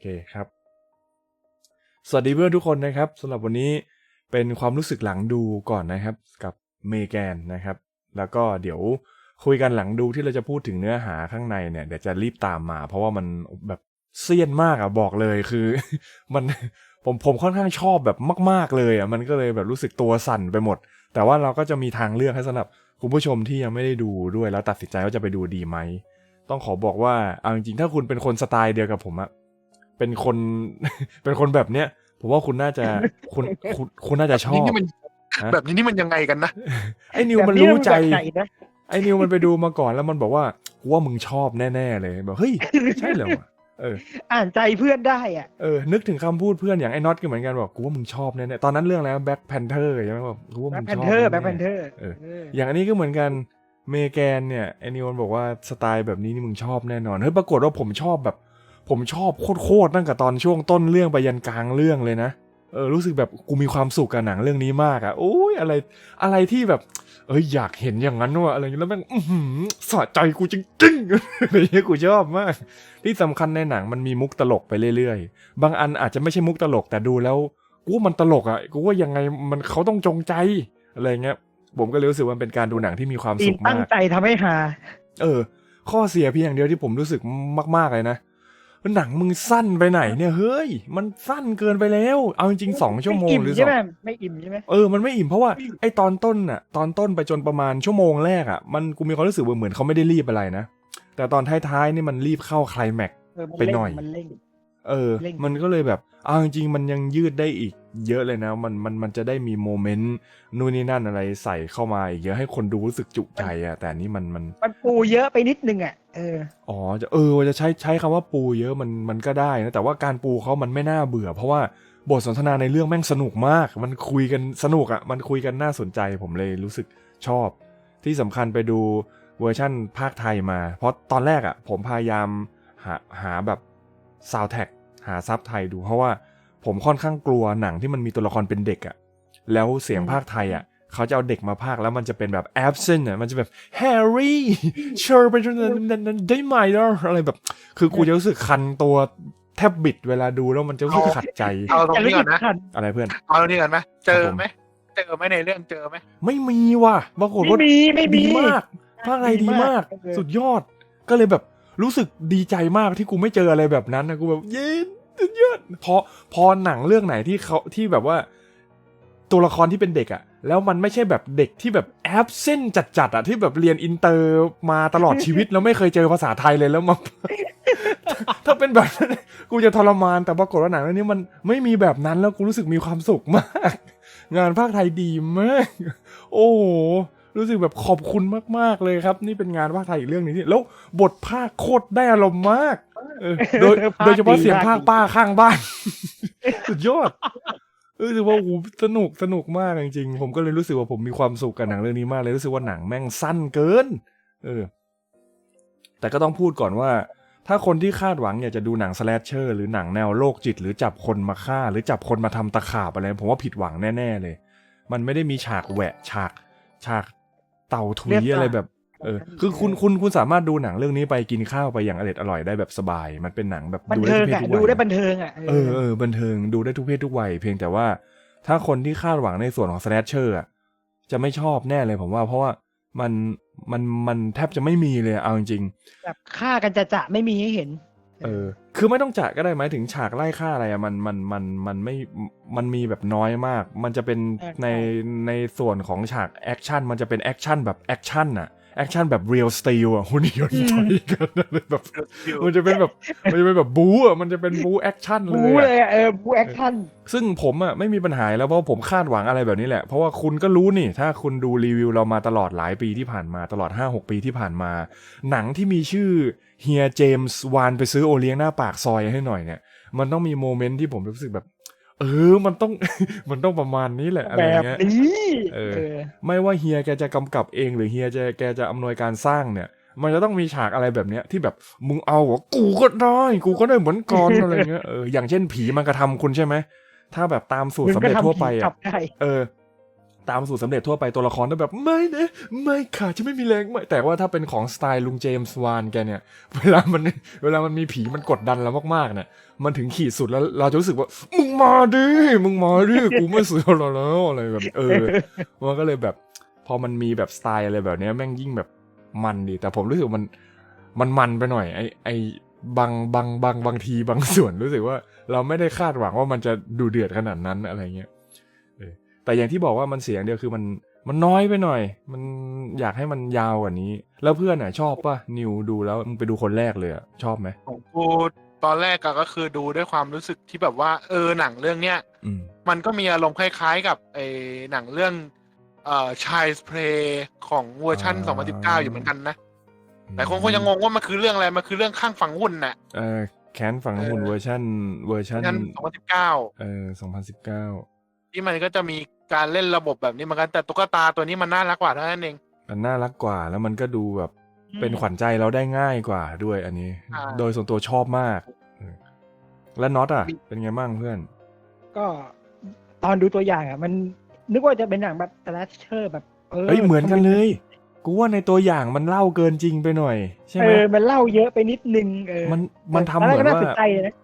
เคครับ สวัสดีเพื่อนทุกคนนะครับสำหรับวันนี้เป็นความรู้สึกหลังดูก่อนนะครับ กับเมแกนนะครับ แล้วก็เดี๋ยวคุยกันหลังดูที่เราจะพูดถึงเนื้อหาข้างในเนี่ยเดี๋ยวจะรีบตามมา เพราะว่ามันแบบเซียนมากอะบอกเลยคือ มันผมผมค่อนข้างชอบแบบมาก ๆเลยอะมันก็เลยแบบรู้สึกตัวสั่นไปหมด แต่ว่าเราก็จะมีทางเลือกให้สำหรับคุณผู้ชมที่ยังไม่ได้ดูด้วยแล้วตัดสินใจว่าจะไปดูดีไหมต้องขอบอกว่าเอาจริงๆถ้าคุณเป็นคนสไตล์เดียวกับผมอะ เป็นคน เป็นคนแบบเนี้ยผมว่าคุณน่าจะคุณคุณคุณน่าจะชอนี่บนี่มันฮะ แบบนี้นี่มันยังไงกันนะ ไอ้นิวแบบมันรู้ใจ แบบไหนนะไอ้นิวมันไปดูมาก่อนแล้วมันบอกว่ากูว่ามึงชอบแน่ๆเลยแบบเฮ้ยใช่เหรอวะเอออ่านใจเพื่อนได้อะ เออนึกถึงคำพูดเพื่อนอย่างไอ้น็อตก็เหมือนกันบอกกูว่ามึงชอบแน่ๆตอนนั้นเรื่องแล้วแบ็คแพนเทอร์ใช่ไหมบอกกูว่าแบ็มึคงแพชนอบเทอร์แน่ๆแบ็คแพนเทอร์เอออย่างอันนี้ก็เหมือนกันเมแกนเนี่ยไอ้นิวมันบอกว่าสไตล์แบบนี้นี่มึงชอบแน่นอนเฮ้ยปรากฏว่าผมชอบแบบ ผมชอบโคตรๆตั้งแต่ตอนช่วงต้นเรื่องไปยันกลางเรื่องเลยนะเออรู้สึกแบบกูมีความสุขกับหนังเรื่องนี้มากอะโอ้ยอะไรอะไรที่แบบ เอ้ยอยากเห็นอย่างนั้นว่ะอะไรอย่างเงี้ยแล้วแม่งอื้อหือสะใจกูจริงๆอะไรอย่างเงี้ยกูชอบมาก ที่สำคัญในหนังมันมีมุกตลกไปเรื่อยๆ บางอันอาจจะไม่ใช่มุกตลกแต่ดูแล้วกูว่ามันตลกอะกูว่ายังไงมันเขาต้องจงใจอะไรเงี้ยผมก็เลยรู้สึกว่ามันเป็นการดูหนังที่มีความทีสุมขตั้มางกใจทำให้หา เออ ข้อเสียเพียงอย่างเดียวที่ผมรู้สึกมากๆเลยนะ หนังมึงสั้นไปไหนเนี่ยเฮ้ย มันสั้นเกินไปแล้ว เอาจริงๆสองชั่วโมงไอิ่หรือสใช่องไหมไม่อิ่มใช่ไหมเออ มันไม่อิ่มเพราะว่าไอตอนต้นน่ะ ตอนต้นไปจนประมาณชั่วโมงแรกอะ มันกูมีความรู้สึกว่าเหมือนเขาไม่ได้รีบอะไรนะ แต่ตอนท้ายๆนี่มันรีบเข้าไคลแม็กซ์เออมัไปหน่อย มันเร่ง เออเร่งมันก็เลยแบบ เอาจริงๆมันยังยืดได้อีก เยอะเลยนะ มันมันมันจะได้มีโมเมนต์นู่นนี่นั่นอะไรใส่เข้ามาอีกเยอะให้คนดูรู้สึกจุใจอะแต่อันนี้มันมัน มันปูเยอะไปนิดนึงอะเออ อ๋อจะเออจะใช้ใช้คำว่าปูเยอะมันมันก็ได้นะแต่ว่าการปูเขามันไม่น่าเบื่อ เพราะว่าบทสนทนาในเรื่องแม่งสนุกมาก มันคุยกันสนุกอะ่ะมันคุยกันน่าสนใจผมเลยรู้สึกชอบ ที่สำคัญไปดูเวอร์ชั่นภาคไทยมา เพราะตอนแรกอะ่ะผมพยายามหาหาแบบซาวแท็กหาซับไทยดูเพราะว่า ผมค่อนข้างกลัวหนังที่มันมีตัวละครเป็นเด็กอะ่ะแล้วเสียงภาคไทยอะเขาจะเอาเด็กมาพากแล้วมันจะเป็นแบบ absent อะมันจะแบบ Harry เชอร์ไปจนนั้นได้ไหมเนาะอะไรแบบ คือกูจะรู้สึกคันตัวแทบบิดเวลาดูแล้วมันจะรู้สึกขัดใจ เอาตรงแต่รู้นี้ก่อนนะคันอะไรเพื่อน เอาตรงนี้ก่อนไหมเจอไหมเจอไหมในเรื่องเจอไหมไม่มีว่ะปรากฏไม่ว่ามีไม่มีดีมากภาคไทยดีมาก สุดยอดก็เลยแบบรู้สึกดีใจมากที่กูไม่เจออะไรแบบนั้นนะกูแบบเย็น สุดยอดพอพอหนังเรื่องไหนที่เขาที่แบบว่า ตัวละครที่เป็นเด็กอะแล้วมันไม่ใช่แบบเด็กที่แบบแอบเส้นจัดๆอะที่แบบเรียนอินเตอร์มาตลอดชีวิต แล้วไม่เคยเจอภาษาไทยเลยแล้วมา ถ้าเป็นแบบนั้นกูจะทรมานแต่ปรากฏว่าหนังเรื่องนี้มันไม่มีแบบนั้นแล้วกูรู้สึกมีความสุขมาก งานภาคไทยดีมาก โอ้โห รู้สึกแบบขอบคุณมาก ๆ เลยครับ นี่เป็นงานภาคไทยอีกเรื่องหนึงที่แล้วบทภาคโคตรได้อารมณ์มากเออโดยภาคโดยเฉพาะดีเสียงภาคภาคดีป้าข้างบ้าน สุดยอดเออถือว่าโอ้โหสนุกสนุกมากจริงๆ ผมก็เลยรู้สึกว่าผมมีความสุขกับหนังเรื่องนี้มากเลยรู้สึกว่าหนังแม่งสั้นเกิน เออ แต่ก็ต้องพูดก่อนว่า ถ้าคนที่คาดหวังอยากจะดูหนังสแลชเชอร์หรือหนังแนวโรคจิต หรือจับคนมาฆ่า หรือจับคนมาทำตะขาบอะไรผมว่าผิดหวังแน่ ๆ เลย มันไม่ได้มีฉากแหวะฉากฉาก เต่าถุยเรียบร้อยอะไรแบบเออคือคุณคุณคุณสามารถดูหนังเรื่องนี้ไปกินข้าวไปอย่างอร่อยอร่อยได้แบบสบาย มันเป็นหนังแบบบันดูได้เทิทุงกเพศทุกวัยอะดูได้นะบันเทิงอะเออเออบันเทิงดูได้ทุกเพศทุกวัยเพียงแต่ว่าถ้าคนที่คาดหวังในส่วนของสแลชเชอร์อะจะไม่ชอบแน่เลยผมว่าเพราะว่ามันมันมันแทบจะไม่มีเลยเอาจริงแบบฆ่ากันจะจะๆไม่มีให้เห็นๆ เออ คือไม่ต้องจะก็ได้หมายถึงฉากไล่ฆ่าอะไรอะมันมันมันมันไม่มันมีแบบน้อยมาก มันจะเป็นเออใช่ในในส่วนของฉากแอคชั่นมันจะเป็นแอคชั่นแบบแอคชั่นอะ แอคชั่นแบบเรียลสตีลอะหุ่นยนต์ต่อยกันอะไรแบบมันจะเป็นแบบมันจะเป็นแบบบู๊อะมันจะเป็นบู๊แอคชั่นเลบูยอะเลยอะเออบูแอคชั่นซึ่งผมอะไม่มีปัญหาแล้วเพราะผมคาดหวังอะไรแบบนี้แหละ เพราะว่าคุณก็รู้นี่ ถ้าคุณดูรีวิวเรามาตลอดหลายปีที่ผ่านมาตลอด 5-6 ปีที่ผ่านมา หนังที่มีชื่อเฮียเจมส์วานไปซื้อโอเลี้ยงหน้าปากซอยให้หน่อยเนี่ยมันต้องมีโมเมนต์ที่ผมรู้สึกแบบ เออ มันต้อง มันต้องประมาณนี้แหละอะไรแบบเงี้ยนี้เออเออ ไม่ว่าเฮียแกจะกำกับเอง หรือเฮียจะแกจะอำนวยการสร้างเนี่ย มันจะต้องมีฉากอะไรแบบเนี้ยที่แบบมึงเอาเหรอกูก็ได้ กูก็ได้เหมือนก่อนอะไรเงี้ยเอออย่างเช่นผีมันกระทำคุณใช่ไหมถ้าแบบตามสูตรมึงสำก็เร็จทั่วทำไปผีกลัอะบได้เออ ตามสูตรสำเร็จทั่วไปตัวละครต้องแบบไม่นะไม่ค่ะจะไม่มีแรงไม่แต่ว่าถ้าเป็นของสไตล์ลุงเจมส์วานแกเนี่ย เวลามันเวลามันมีผีมันกดดันเรามากๆเนี่ยมันถึงขีดสุดแล้วเราจะรู้สึกว่า มึงมาดิมึงมาดิกูไม่เสือหรอกแล้วอะไรแบบ เออมันก็เลยแบบ พอมันมีแบบสไตล์อะไรแบบเนี้ยแม่งยิ่งแบบมันดี แต่ผมรู้สึกมันมันมันไปหน่อย ไอไอบางบางบางบางทีบางส่วนรู้สึกว่า เราไม่ได้คาดหวังว่ามันจะดูเดือดขนาดนั้นอะไรเงี้ย แต่อย่างที่บอกว่ามันเสียอย่างเดียวคือมันมันน้อยไปหน่อย มันอยากให้มันยาวกว่านี้ แล้วเพื่อนอะชอบป่ะ นิวดูแล้วมึงไปดูคนแรกเลยอะชอบไหมของกูตอนแรกอะก็คือดูด้วยความรู้สึกที่แบบว่าเออหนังเรื่องเนี้ยอืมมันก็มีอารมณ์คล้ายๆกับไอ้หนังเรื่องเอ่อ Child's Play ของเวอร์ชันอ่า2019 อยู่เหมือนกันนะแต่คนคงยังงงว่ามันคือเรื่องอะไร มันคือเรื่องข้างฝังหุ่นน่ะเออแค้นฝังหุ่นเออเวอร์ชันเวอร์ชันงั้น2019 เออสองพันสิบเก้าที่มันก็จะมี การเล่นระบบแบบนี้เหมือนกันแต่ตุ๊กตาตัวนี้มันน่ารักกว่าเท่านั้นเองมันน่ารักกว่าแล้วมันก็ดูแบบเป็นขวัญใจเราได้ง่ายกว่าด้วยอันนี้อ่าโดยส่วนตัวชอบมากเออแล้วน็อตอะ เป็นไงบ้างเพื่อน ก็ตอนดูตัวอย่างอะ มันนึกว่าจะเป็นหนังแบบสแลชเชอร์แบบเออเฮ้ยเหมือนกันเลย กูว่าในตัวอย่างมันเล่าเกินจริงไปหน่อย ใช่ไหเอมอมันเล่าเยอะไปนิดนึงเออมันมันทำเหมือนตก็น่าว่าสนใจนะ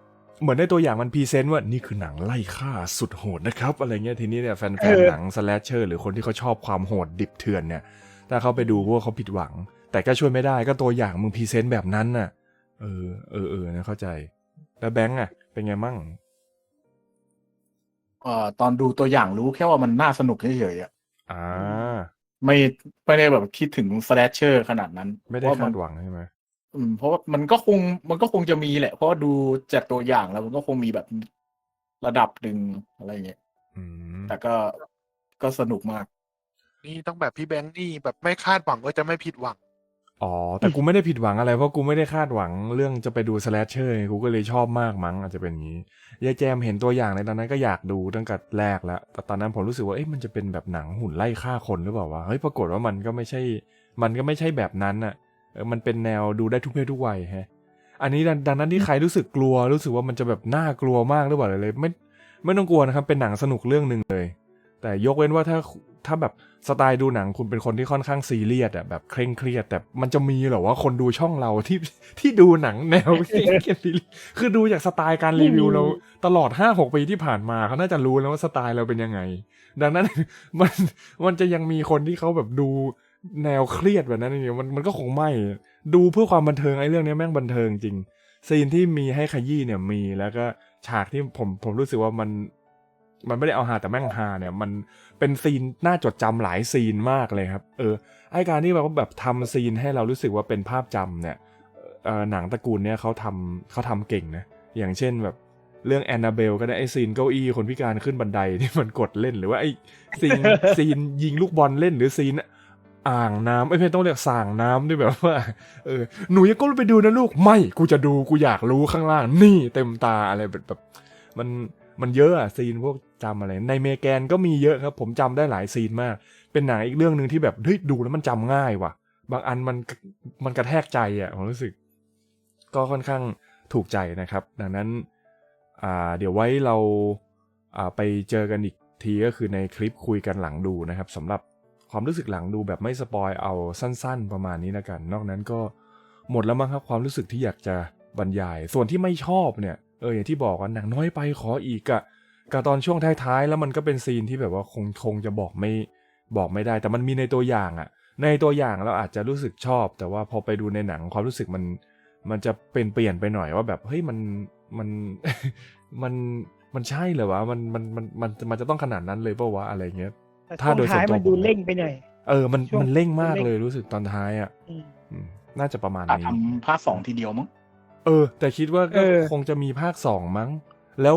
เหมือนในตัวอย่างมันพรีเซนต์ว่านี่คือหนังไล่ฆ่าสุดโหดนะครับ อะไรเงี้ยทีนี้เนี่ยแฟนๆหนังสแลชเชอร์หรือคนที่เขาชอบความโหดดิบเถื่อนเนี่ยถ้าเขาไปดูพวกเขาผิดหวัง แต่ก็ช่วยไม่ได้ก็ตัวอย่างมึงพรีเซนต์แบบนั้นน่ะ เออเออเออนะเข้าใจ แล้วแบงค์อะ เป็นไงมั่งเอ่อตอนดูตัวอย่างรู้แค่ว่ามันน่าสนุกเฉยๆอะอ่าไม่ไม่ได้แบบคิดถึงสแลชเชอร์ขนาดนั้น ไม่ได้เพระคามัดนหวังใช่ไหม อืมเพราะว่ามันก็คงมันก็คงจะมีแหละ เพราะว่าดูจากตัวอย่างแล้วมันก็คงมีแบบระดับหนึ่งอะไรเงี้ยอืมแต่ก็ก็สนุกมาก นี่ต้องแบบพี่แบงค์นี่แบบไม่คาดหวังว่าจะไม่ผิดหวัง อ๋อ แต่กูไม่ได้ผิดหวังอะไร เพราะกูไม่ได้คาดหวังเรื่องจะไปดูสแลชเชอร์กูก็เลยชอบมากมั้งอาจจะเป็นอย่างนี้ยายแจมเห็นตัวอย่างในตอนนั้นก็อยากดูตั้งแต่แรกแล้ว แต่ตอนนั้นผมรู้สึกว่าเอ๊ะมันจะเป็นแบบหนังหุ่นไล่ฆ่าคนหรือเปล่าวะเฮ้ยปรากฏว่ามันก็ไม่ใช่ มันก็ไม่ใช่แบบนั้นอะเออ มันเป็นแนวดูได้ทุกเพศทุกวัยแฮะอันนี้ดังดังนั้นที่ใครรู้สึกกลัวรู้สึกว่ามันจะแบบน่ากลัวมากหรือเปล่าเลยไม่ไม่ต้องกลัวนะครับเป็นหนังสนุกเรื่องหนึ่งเลย แต่ยกเว้นว่าถ้าถ้าแบบสไตล์ดูหนังคุณเป็นคนที่ค่อนข้างซีเรียสอะแบบเคร่งเครียด แต่มันจะมีเหรอว่าคนดูช่องเราที่ที่ดูหนังแนวเคร่งเครียดซีเรียสคือดูจากสไตล์การรีวิวเราตลอดห้าหกปีที่ผ่านมาเขาน่าจะรู้แล้วว่าสไตล์เราเป็นยังไง ดังนั้นมันมันจะยังมีคนที่เขาแบบดู แนวเครียดแบบนั้นเนี่ยมันมันก็คงไม่ ดูเพื่อความบันเทิงไอ้เรื่องนี้แม่งบันเทิงจริง ซีนที่มีให้ขยี้เนี่ยมีแล้วก็ฉากที่ผมผมรู้สึกว่ามัน มันไม่ได้เอาหาแต่แม่งฮาเนี่ย มันเป็นซีนน่าจดจำหลายซีนมากเลยครับ เออไอการที่แบบว่าแบบทำซีนให้เรารู้สึกว่าเป็นภาพจำเนี่ยเออหนังตระกูลเนี่ยเขาทำเขาทำเก่งนะ อย่างเช่นแบบเรื่องแอนนาเบลก็ได้ไอซีนเก้าอี้คนพิการขึ้นบันไดที่มันกดเล่นหรือว่าไอซีนซีนยิงลูกบอลเล่นหรือซีน อ่างน้ำไอ้เพนต้องเรียกสางน้ำด้วยแบบว่าเออหนูยังก้มไปดูนะลูกไม่กูจะดูกูอยากรู้ข้างล่าง นี่เต็มตาอะไรแบบแบบ มันมันเยอะอะซีนพวกจำอะไร ในเมแกนก็มีเยอะครับ ผมจำได้หลายซีนมาก เป็นหนังอีกเรื่องหนึ่งที่แบบเฮ้ยดูแล้วมันจำง่ายว่ะ บางอันมันมันกระแทกใจอะผมรู้สึก ก็ค่อนข้างถูกใจนะครับ ดังนั้นอ่าเดี๋ยวไว้เราอ่าไปเจอกันอีกทีก็คือในคลิปคุยกันหลังดูนะครับสำหรับ ความรู้สึกหลังดูแบบไม่สปอยเอาสั้น ๆ ประมาณนี้แล้วกัน นอกนั้นก็หมดแล้วมั้งครับความรู้สึกที่อยากจะบรรยาย ส่วนที่ไม่ชอบเนี่ยเอออย่างที่บอกว่าหนังน้อยไปขออีกอะกับตอนช่วงท้ายๆแล้วมันก็เป็นซีนที่แบบว่าคงคงจะบอกไม่บอกไม่ได้ แต่มันมีในตัวอย่างอะในตัวอย่างเราอาจจะรู้สึกชอบ แต่ว่าพอไปดูในหนังความรู้สึกมันมันจะเป็นเปลี่ยนไปหน่อยว่าแบบเฮ้ยมันมันมันมันใช่เหรอวะมันมันมันมันมันจะต้องขนาดนั้นเลยเปล่าวะอะไรเงี้ย ถ้าช่วงโดยส่วนท้ายตัวมันดูผมเร่งไปหน่อยเออมันช่วงมันเร่งมากเร่งเลยรู้สึกตอนท้ายอะอืมอืมน่าจะประมาณอาจนี้ทำภาคสองทีเดียวมั้งเออ แต่คิดว่าก็เออคงจะมีภาคสองมั้ง แล้ว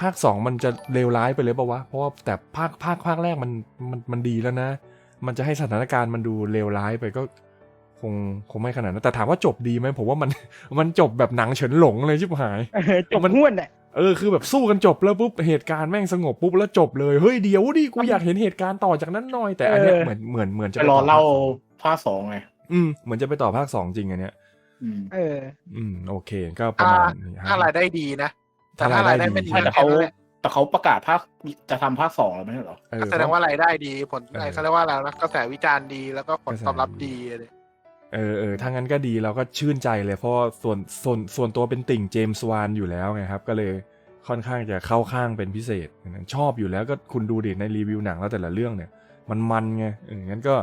ภาคสองมันจะเลวร้ายไปเลยปะวะ เพราะว่าแต่ภาคภาคภาคแรกมันมันมันดีแล้วนะ มันจะให้สถานการณ์มันดูเลวร้ายไปก็คงคงไม่ขนาดนั้นแต่ถามว่าจบดีไหมผมว่ามันมันจบแบบหนังเฉินหลงเลยชิบหายเออจบมันห้วนอะ เออคือแบบสู้กันจบแล้วปุ๊บเหตุการณ์แม่งสงบปุ๊บแล้วจบเลยเฮ้ยเดี๋ยวดิกูอยากเห็นเหตุการณ์ต่อจากนั้นหน่อยแต่อันเนี้ยเออเหมือนเหมือนเหมือนจะไปไปรอต่เล่าภคสองภาคสองไงอืมเหมือนจะไปต่อภาคสองจริงอันเนี้ยอืมเออ อืมโอเคก็ประมาณนี้ฮะถ้ารายได้ดีนะแต่ถ้าถ้ารายายได้ได้ไม่ดีดีไม่แต่ก็เขาแค่นั้นแหละแต่เขาประกาศภาคจะทำภาคสองแล้วไม่ใช่เหรอเออก็แสดงว่ารายได้ดีผลเออไอ้เขาเรียกว่าอะไรนะกระแสวิจารณ์ดีแล้วก็ผลตอบรับดีเลย เออเออถ้างั้นก็ดีเราก็ชื่นใจเลยเพราะส่วนส่วนส่วนตัวเป็นติ่งเจมส์วานอยู่แล้วไงครับ ก็เลยค่อนข้างจะเข้าข้างเป็นพิเศษ ชอบอยู่แล้วก็คุณดูดิในรีวิวหนังแล้วแต่ละเรื่องเนี่ย มันมันไงเอองั้นก็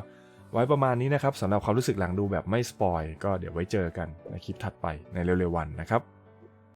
ไว้ประมาณนี้นะครับสำหรับความรู้สึกหลังดูแบบไม่สปอยก็เดี๋ยวไว้เจอกันในคลิปถัดไปในเร็วๆวันนะครับ